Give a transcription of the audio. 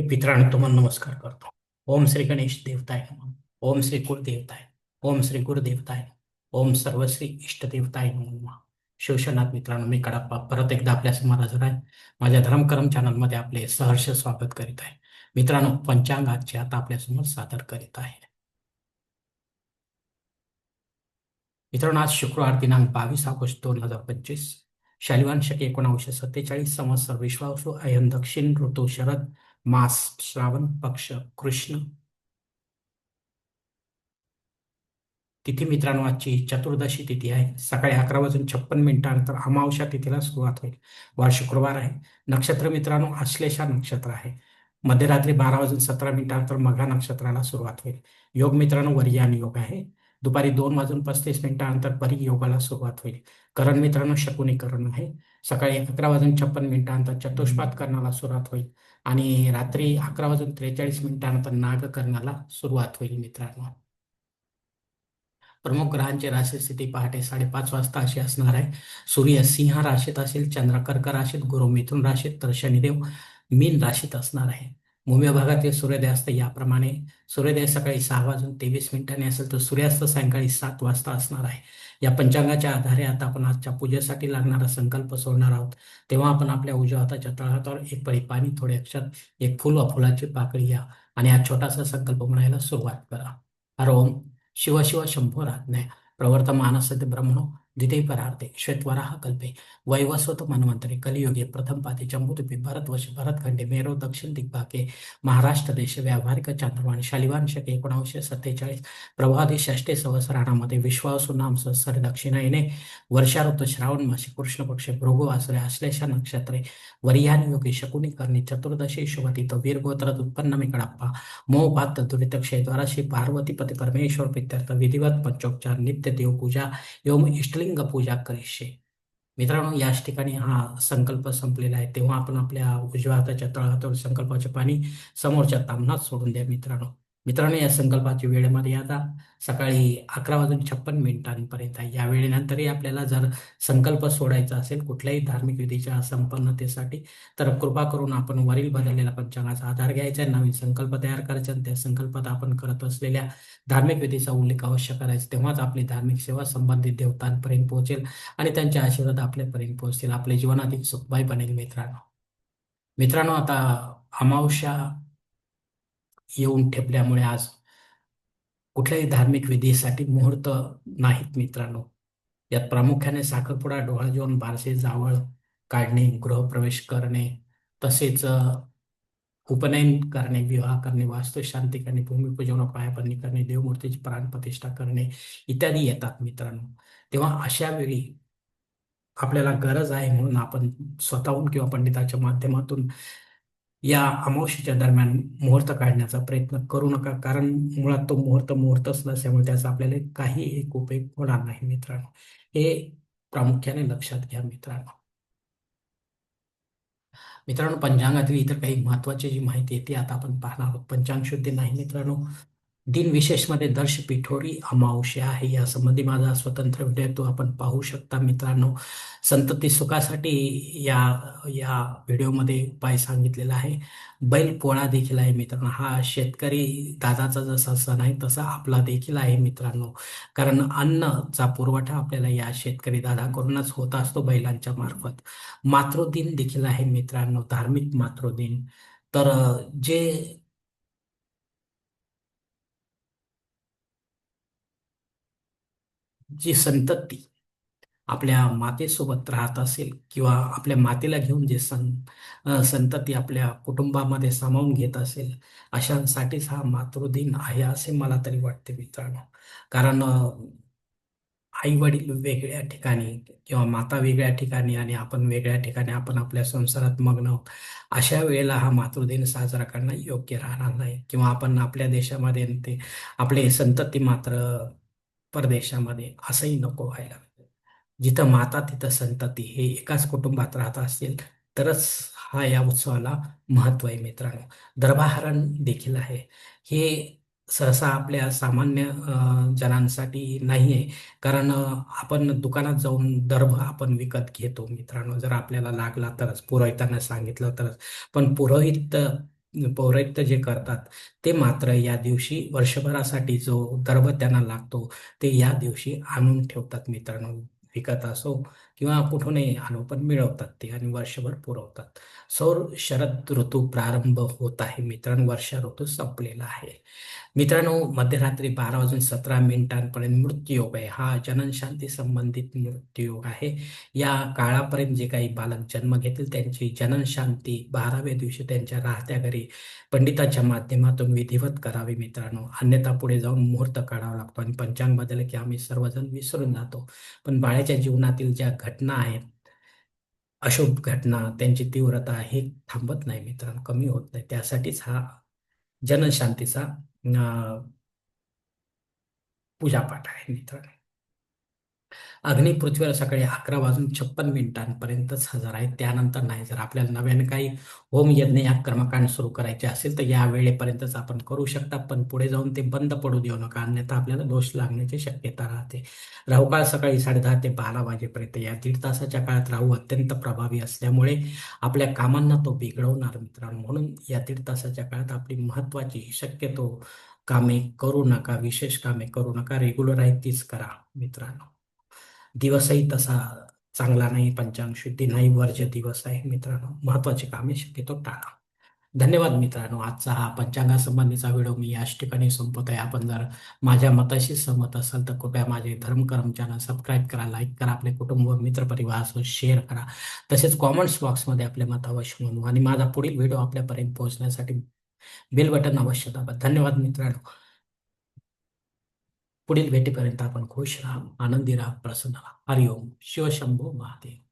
हे पित्रांनो तुम्हाला नमस्कार करतो. ओम श्री गणेश देवताय नमः. ओम श्री कुलदेवताय ओम श्री गुरुदेवताय ओम सर्वश्री इष्टदेवताय नमः. शिवशनाथ मित्रांनो मी कडाप्पा परत एकदा आपल्यासमोर हजर आहे. माझ्या धर्मकर्म चॅनलमध्ये आपले सहर्ष स्वागत करीत आहे. मित्रांनो पंचांग आजचे आता आपल्यासमोर सादर करीत आहे. मित्रांनो आज शुक्रवार दिनांक बावीस ऑगस्ट दोन हजार पंचवीस. शालिवान शके एकोणावीसशे सत्तेचाळीस संवत्सर विश्वासू अयन दक्षिण ऋतू शरद मास श्रावण पक्ष कृष्ण. तिथी मित्रांनो आजची चतुर्दशी तिथी आहे. सकाळी अकरा वाजून छप्पन मिनिटानंतर अमावस्या तिथीला सुरुवात होईल. वार शुक्रवार आहे. नक्षत्र मित्रांनो आश्लेषा नक्षत्र आहे. मध्यरात्री बारा वाजून सतरा मिनिटानंतर मघा नक्षत्राला सुरुवात होईल. योग मित्रांनो वर्यान योग आहे. दुपारी दोन वाजून पस्तीस मिनिटानंतर परी योगाला सुरुवात होईल. करण मित्रांनो शकुनी करण आहे. सकाळी अकरा वाजून छप्पन मिनिटानंतर चतुष्पात करण्याला सुरुवात होईल. आणि रात्री अकरा वाजून त्रेचाळीस मिनिटानंतर नागकर्णाला सुरुवात होईल मित्रांनो. प्रमुख ग्रहांची राशी स्थिती पहाटे साडेपाच वाजता अशी असणार आहे. सूर्य सिंह राशीत असेल चंद्र कर्क राशीत गुरु मिथुन राशीत तर शनिदेव मीन राशीत असणार आहे. भूम्य भागातील सूर्योदयास्त याप्रमाणे सूर्योदय सकाळी सहा वाजून तेवीस मिनिटांनी असेल तर सूर्यास्त सायंकाळी सात वाजता असणार आहे. या पंचांगाच्या आधारे आता आपण आजच्या पूजेसाठी लागणारा संकल्प सोडणार आहोत. तेव्हा आपण आपल्या उजव्या हाताच्या तळहातावर एक पळी पाणी थोडे अक्षर एक फुल व फुलाची पाकळी घ्या आणि हा छोटासा संकल्प म्हणायला सुरुवात करा. हरोम शिव शिव शंभो प्रवर्तमान प्रवर्तमानसते ब्रह्मणो द्वितीय परार्थे श्वेतवराह कल्पे वैवस्वत मन्वंतरे कलियुगे प्रथम पाते जम्बूद्वीपे भरतवश भरतखंडे मेरो दक्षिण दिग्भागे महाराष्ट्र देश व्यावहारिक चांद्रवाणी शालिवान शक एकोणावीसशे सत्तेचाळीस प्रभादी षष्टे सहस्राणामध्ये विश्वासू नाम संवत्सर दक्षिणायने वर्षा श्रावण मासे कृष्ण पक्ष भृगुवासरे आश्लेषा नक्षत्रे वरियान योगी शकुनी करणी चतुर्दशी शुभतीत वीरगोत्रात उत्पन्न मिकडाप्पा मोपात दुरित क्षेद्वारा श्री पार्वतीपती परमेश्वर पित्यर्थ विधिवत पंचोपचार नित्य देवपूजा योम इष्टलिंग पूजा करीशे. मित्रांनो याच ठिकाणी हा संकल्प संपलेला आहे. तेव्हा आपण आपल्या उजव्या हाताच्या तळहातावर संकल्पाचे पाणी समोरच्या तामणात सोडून द्या मित्रांनो. मित्रांनो या संकल्पाची वेळ मर्यादा सकाळी अकरा वाजून छप्पन मिनिटांपर्यंत आहे. या वेळेनंतरही आपल्याला जर संकल्प सोडायचा असेल कुठल्याही धार्मिक विधीच्या संपन्नतेसाठी तर कृपा करून आपण वरील बदललेल्या पंचांगाचा आधार घ्यायचा आहे. नवीन संकल्प तयार करायचा आणि त्या संकल्पात आपण करत असलेल्या धार्मिक विधीचा उल्लेख अवश्य करायचा. तेव्हाच आपली धार्मिक सेवा संबंधित देवतांपर्यंत पोहोचेल आणि त्यांचे आशीर्वाद आपल्यापर्यंत पोहोचतील. आपले जीवन अधिक सुखमय बनेल मित्रांनो. मित्रांनो आता अमावस्या येऊन ठेपल्यामुळे आज कुठल्याही धार्मिक विधीसाठी मुहूर्त नाहीत मित्रांनो. यात प्रामुख्याने साखरपुडा डोळा जेवण बारसे जावळ काढणे गृहप्रवेश करणे तसेच उपनयन करणे विवाह करणे वास्तुशांती करणे भूमिपूजन पायापरणी करणे देवमूर्तीची प्राणप्रतिष्ठा करणे इत्यादी येतात मित्रांनो. तेव्हा अशा वेळी आपल्याला गरज आहे म्हणून आपण स्वतःहून किंवा पंडिताच्या माध्यमातून या अमावस्येच्या दरम्यान मुहूर्त काढण्याचा प्रयत्न करू नका. कारण मुळात तो मुहूर्त मुहूर्तच नसल्यामुळे त्याचा आपल्याला काही एक उपयोग होणार नाही मित्रांनो. हे प्रामुख्याने लक्षात घ्या मित्रांनो. मित्रांनो पंचांगातील इतर काही महत्वाची जी माहिती आहे ती आता आपण पाहणार आहोत. पंचांग शुद्धी नाही मित्रांनो. दिन विशेषमध्ये दर्श पिठोरी अमावस्या आहे. या संबंधी माझा स्वतंत्र व्हिडिओ तो आपण पाहू शकता मित्रांनो. संतती सुखासाठी या या व्हिडिओमध्ये उपाय सांगितलेला आहे. बैल पोळा देखील आहे मित्रांनो. हा शेतकरी दादाचा जसा सण आहे तसा आपला देखील आहे मित्रांनो. कारण अन्नचा पुरवठा आपल्याला या शेतकरी दादाकडूनच होत असतो बैलांच्या मार्फत. मातृदिन देखील आहे मित्रांनो. धार्मिक मातृदिन. तर जे जी संतती आपल्या मातेसोबत राहत असेल किंवा आपल्या मातेला घेऊन जे सं संतती आपल्या कुटुंबामध्ये सामावून घेत असेल अशांसाठीच हा मातृदिन आहे असे मला तरी वाटते मित्रांनो. कारण आई वडील वेगळ्या ठिकाणी किंवा माता वेगळ्या ठिकाणी आणि आपण वेगळ्या ठिकाणी आपण आपल्या संसारात मग्न आहोत अशा वेळेला हा मातृदिन साजरा करणं योग्य राहणार नाही. किंवा आपण आपल्या देशामध्ये ते आपले संतती मात्र परदेशामध्ये असंही नको व्हायला जिथं माता तिथं संतती हे एकाच कुटुंबात राहत असतील तरच हा या उत्सवाला महत्त्व आहे मित्रांनो. दर्भाहरण देखील आहे. हे सहसा आपल्या सामान्य जनांसाठी नाही आहे. कारण आपण दुकानात जाऊन दर्भ आपण विकत घेतो मित्रांनो. जर आपल्याला लागला तरच पुरोहितांना सांगितलं तरच. पण पुरोहित पौरोहित्य जे करतात ते मात्र या दिवशी वर्षभरासाठी जो गर्भ त्यांना लागतो ते या दिवशी आणून ठेवतात मित्रांनो. विकत असो किंवा कुठूनही आलो पण मिळवतात ते आणि वर्षभर पुरवतात. सौर शरद ऋतू प्रारंभ होत आहे. मित्रांनो वर्षा ऋतू संपलेला आहे. मित्रांनो मध्यरात्री बारा वाजून सतरा मिनिटांपर्यंत मृत्यूयोग आहे. हा जननशांती संबंधित मृत्यूयोग आहे. या काळापर्यंत जे काही बालक जन्म घेतील त्यांची जननशांती बाराव्या दिवशी त्यांच्या राहत्या घरी पंडिताच्या माध्यमातून विधिवत करावी मित्रांनो. अन्यथा पुढे जाऊन मुहूर्त काढावा लागतो आणि पंचांग बदल की आम्ही सर्वजण विसरून जातो. पण बाळाच्या जीवनातील ज्या घटना आहेत. अशुभ घटना त्यांची तीव्रता हे थांबत नाही मित्रांनो कमी होत नाही. त्यासाठीच हा जनशांतीचा पूजापाठ आहे मित्रांनो. अग्नी पृथ्वीवर सकाळी अकरा वाजून छप्पन मिनिटांपर्यंतच हजर आहे. त्यानंतर नाही जर आपल्याला नव्याने काही होम यज्ञ या कर्मकांड सुरू करायचे असेल तर या वेळेपर्यंतच आपण करू शकता. पण पुढे जाऊन ते बंद पडू देऊ नका अन्यथा आपल्याला दोष लागण्याची शक्यता राहते. राहुकाळ सकाळी साडेदहा ते बारा वाजेपर्यंत या दीड तासाच्या काळात राहू अत्यंत प्रभावी असल्यामुळे आपल्या कामांना तो बिघडवणार मित्रांनो म्हणून या दीड तासाच्या काळात आपली महत्वाची शक्यतो कामे करू नका विशेष कामे करू नका. रेग्युलर आहे तीच करा मित्रांनो. दिवसही तसा चांगला नाही पंचांग शुद्धी नाही वर्ज दिवस आहे मित्रांनो. महत्त्वाचे कामे शक्यतो टाळा. धन्यवाद मित्रांनो. आजचा हा पंचांगासंबंधीचा व्हिडिओ मी याच ठिकाणी संपत आहे. आपण जर माझ्या मताशी सहमत असाल तर कृपया माझे धर्मकर्म चॅनल सबस्क्राईब करा लाईक करा आपले कुटुंब मित्रपरिवारासह शेअर करा. तसेच कॉमेंट्स बॉक्समध्ये आपले मत अवश्य नोंदवा आणि माझा पुढील व्हिडिओ आपल्यापर्यंत पोहोचण्यासाठी बेल बटन अवश्य दाबा. धन्यवाद मित्रांनो. पुढील भेटीपर्यंत आपण खुश राहा आनंदी राहा प्रसन्न राहा हरिओम शिवशंभो महादेव